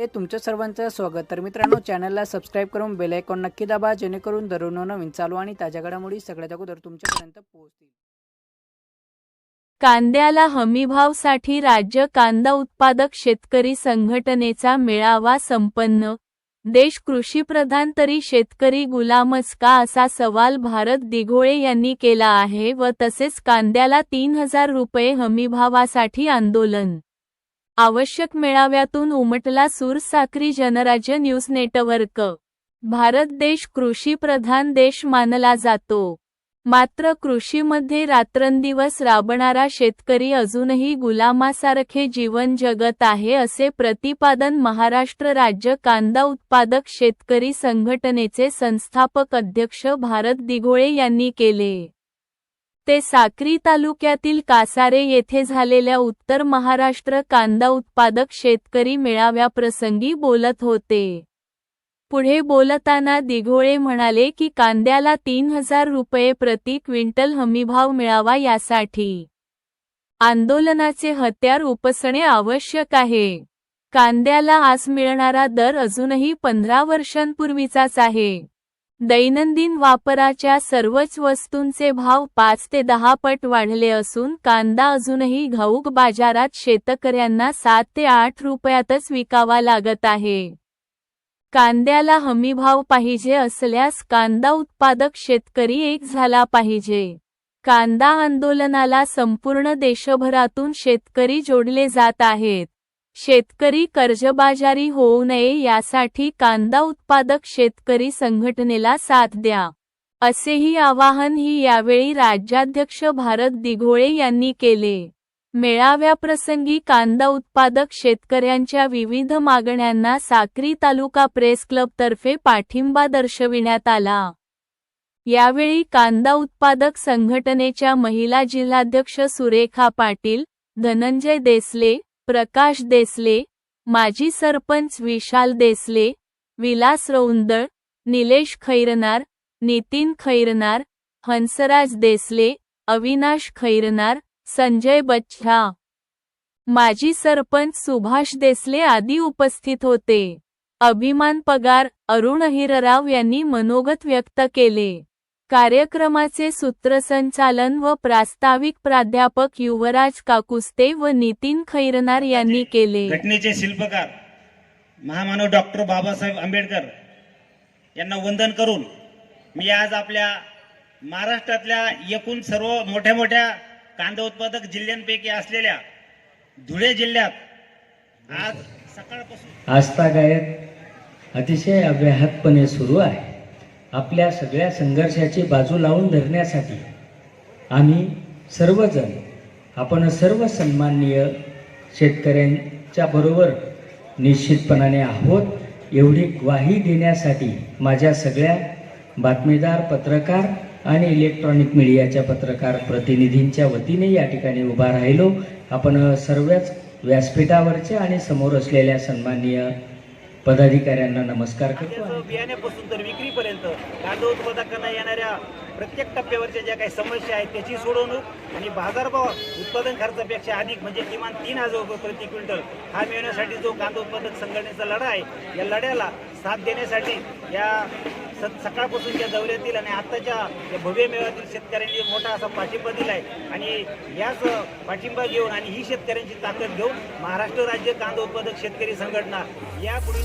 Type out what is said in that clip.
हे तुमच्या सर्वांचं स्वागत. तर मित्रांनो चॅनलला सबस्क्राईब करून बेल आयकॉन नक्की दाबा जेणेकरून दररोज नवीन चालू आणि ताज्या घडामोडी सगळ्यात अगोदर तुमच्यापर्यंत पोहोचतील. कांद्याला हमीभावसाठी राज्य कांदा उत्पादक शेतकरी संघटनेचा मेळावा संपन्न. देश कृषीप्रधान तरी शेतकरी गुलामच का असा सवाल भारत दिघोळे यांनी केला आहे व तसेच कांद्याला तीन हजार रुपये हमीभावासाठी आंदोलन. आवश्यक मेळाव्यातून उमटला सूरसाक्री जनराज्य न्यूज नेटवर्क. भारत देश कृषी प्रधान देश मानला जातो. मात्र कृषीमध्ये रात्रंदिवस राबणारा शेतकरी अजूनही गुलामासारखे जीवन जगत आहे असे प्रतिपादन महाराष्ट्र राज्य कांदा उत्पादक शेतकरी संघटनेचे संस्थापक अध्यक्ष भारत दिघोळे यांनी केले. ते साक्री तालुक्यातील कासारे येथे झालेल्या उत्तर महाराष्ट्र कांदा उत्पादक शेतकरी मेळाव्याप्रसंगी बोलत होते. पुढे बोलताना दिघोळे म्हणाले की कांद्याला तीन हजार रुपये प्रति क्विंटल हमीभाव मिळावा यासाठी आंदोलनाचे हत्यार उपसणे आवश्यक आहे. कांद्याला आज मिळणारा दर अजूनही पंधरा वर्षांपूर्वीचाच आहे. दैनंदिन वापराच्या सर्वच वस्तूंचे भाव पाच ते दहा पट वाढले असून कांदा अजूनही घाऊक बाजारात शेतकऱ्यांना सात ते आठ रुपयातच विकावा लागत आहे. कांद्याला हमीभाव पाहिजे असल्यास कांदा उत्पादक शेतकरी एक झाला पाहिजे. कांदा आंदोलनाला संपूर्ण देशभरातून शेतकरी जोडले जात आहेत. शेतकरी कर्जबाजारी होऊ नये यासाठी कांदा उत्पादक शेतकरी संघटनेला साथ द्या. असेही आवाहनही यावेळी राज्याध्यक्ष भारत दिघोळे यांनी केले. मेळाव्याप्रसंगी कांदा उत्पादक शेतकऱ्यांच्या विविध मागण्यांना साक्री तालुका प्रेस क्लबतर्फे पाठिंबा दर्शविण्यात आला. यावेळी कांदा उत्पादक संघटनेच्या महिला जिल्हाध्यक्ष सुरेखा पाटील धनंजय देसले प्रकाश देसले माजी सरपंच विशाल देसले विलास रौंदळ निलेश खैरनार नितीन खैरनार हंसराज देसले अविनाश खैरनार संजय बच्छा. माजी सरपंच सुभाष देसले आदी उपस्थित होते. अभिमान पगार अरुण हिरराव यांनी मनोगत व्यक्त केले. कार्यक्रमाचे सूत्रसंचालन व प्रास्ताविक प्राध्यापक युवराज काकुस्ते व नितीन खैरनार यांनी केले. घटनेचे शिल्पकार महामानव डॉक्टर बाबासाहेब आंबेडकर यांना वंदन करून मी आज आपल्या महाराष्ट्रातल्या एकूण सर्व मोठ्या मोठ्या कांदा उत्पादक जिल्ह्यांपैकी असलेल्या धुळे जिल्ह्यात आज सकाळपासून आस्थागायत अतिशय अव्याहतपणे सुरू आहे. आपल्या सगळ्या संघर्षाची बाजू लावून धरण्यासाठी आम्ही सर्वजण आपण सर्व सन्माननीय शेतकऱ्यांच्या बरोबर निश्चितपणाने आहोत एवढी ग्वाही देण्यासाठी माझ्या सगळ्या बातमीदार पत्रकार आणि इलेक्ट्रॉनिक मीडियाच्या पत्रकार प्रतिनिधींच्या वतीने या ठिकाणी उभा राहिलो. आपण सर्वच व्यासपीठावरचे आणि समोर असलेल्या सन्माननीय पदाधिकाऱ्यांना नमस्कार करतो. बियाण्यापासून तर विक्रीपर्यंत कांदा उत्पादकांना येणाऱ्या प्रत्येक टप्प्यावरच्या ज्या काही समस्या आहेत त्याची सोडवणूक आणि बाजारभाव उत्पादन खर्चापेक्षा अधिक म्हणजे किमान तीन हजार रुपये प्रति क्विंटल हा मिळवण्यासाठी जो कांदा उत्पादक संघटनेचा लढा आहे या लढ्याला साथ देण्यासाठी या सकाळपासूनच्या दौऱ्यातील आणि आत्ताच्या भव्य मेळ्यातील शेतकऱ्यांनी मोठा असा पाठिंबा दिला आहे आणि याच पाठिंबा घेऊन आणि ही शेतकऱ्यांची ताकद घेऊन महाराष्ट्र राज्य कांदा उत्पादक शेतकरी संघटना यापुढे